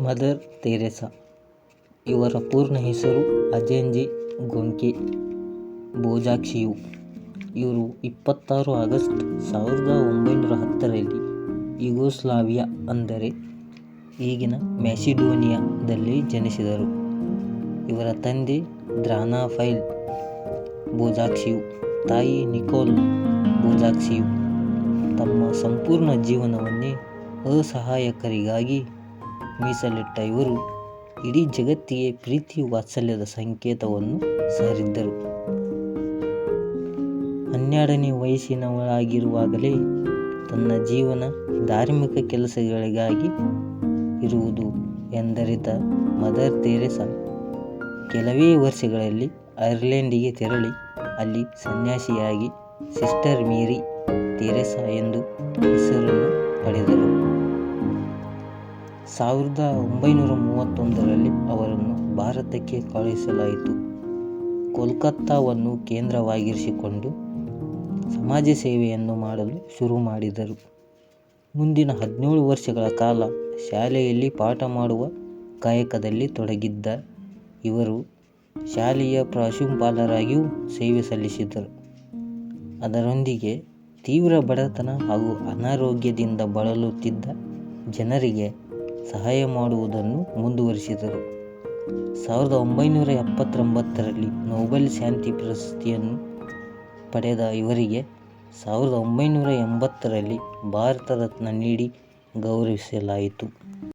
Mother Teresa ಇವರ ಪೂರ್ಣ ಹೆಸರು ಅಜೆಂಜೆ ಗೊಂಕೆ ಬೋಜಾಕ್ಷಿಯು. ಇವರು ಇಪ್ಪತ್ತಾರು ಆಗಸ್ಟ್ ಸಾವಿರದ ಒಂಬೈನೂರ ಹತ್ತರಲ್ಲಿ ಯುಗೋಸ್ಲಾವಿಯಾ ಅಂದರೆ ಈಗಿನ ಮ್ಯಾಸಿಡೋನಿಯಾದಲ್ಲಿ ಜನಿಸಿದರು. ಇವರ ತಂದೆ ದ್ರಾನಾಫೈಲ್ ಬೋಜಾಕ್ಷಿಯು, ತಾಯಿ ನಿಕೋಲ್ ಬೋಜಾಕ್ಷಿಯು. ತಮ್ಮ ಸಂಪೂರ್ಣ ಜೀವನವನ್ನೇ ಅಸಹಾಯಕರಿಗಾಗಿ ಮೀಸಲಿಟ್ಟ ಇವರು ಇಡೀ ಜಗತ್ತಿಗೆ ಪ್ರೀತಿ ವಾತ್ಸಲ್ಯದ ಸಂಕೇತವನ್ನು ಸಾರಿದ್ದರು. ಹನ್ನೆರಡನೇ ವಯಸ್ಸಿನವಳಾಗಿರುವಾಗಲೇ ತನ್ನ ಜೀವನ ಧಾರ್ಮಿಕ ಕೆಲಸಗಳಿಗಾಗಿ ಇರುವುದು ಎಂದರಿತ ಮದರ್ ತೆರೇಸಾ ಕೆಲವೇ ವರ್ಷಗಳಲ್ಲಿ ಐರ್ಲೆಂಡಿಗೆ ತೆರಳಿ ಅಲ್ಲಿ ಸನ್ಯಾಸಿಯಾಗಿ ಸಿಸ್ಟರ್ ಮೇರಿ ತೆರೇಸಾ ಎಂದು ಹೆಸರನ್ನು ಪಡೆದರು. ಸಾವಿರದ ಒಂಬೈನೂರ ಮೂವತ್ತೊಂದರಲ್ಲಿ ಅವರನ್ನು ಭಾರತಕ್ಕೆ ಕಳುಹಿಸಲಾಯಿತು. ಕೋಲ್ಕತ್ತಾವನ್ನು ಕೇಂದ್ರವಾಗಿರಿಸಿಕೊಂಡು ಸಮಾಜ ಸೇವೆಯನ್ನು ಮಾಡಲು ಶುರು ಮಾಡಿದರು ಮುಂದಿನ ಹದಿನೇಳು ವರ್ಷಗಳ ಕಾಲ ಶಾಲೆಯಲ್ಲಿ ಪಾಠ ಮಾಡುವ ಕಾಯಕದಲ್ಲಿ ತೊಡಗಿದ್ದ ಇವರು ಶಾಲೆಯ ಪ್ರಾಂಶುಪಾಲರಾಗಿಯೂ ಸೇವೆ ಸಲ್ಲಿಸಿದರು. ಅದರೊಂದಿಗೆ ತೀವ್ರ ಬಡತನ ಹಾಗೂ ಅನಾರೋಗ್ಯದಿಂದ ಬಳಲುತ್ತಿದ್ದ ಜನರಿಗೆ ಸಹಾಯ ಮಾಡುವುದನ್ನು ಮುಂದುವರಿಸಿದರು. ಸಾವಿರದ ಒಂಬೈನೂರ ಎಪ್ಪತ್ತೊಂಬತ್ತರಲ್ಲಿ ನೊಬೆಲ್ ಶಾಂತಿ ಪ್ರಶಸ್ತಿಯನ್ನು ಪಡೆದ ಇವರಿಗೆ ಸಾವಿರದ ಒಂಬೈನೂರ ಎಂಬತ್ತರಲ್ಲಿ ಭಾರತ ರತ್ನ ನೀಡಿ ಗೌರವಿಸಲಾಯಿತು.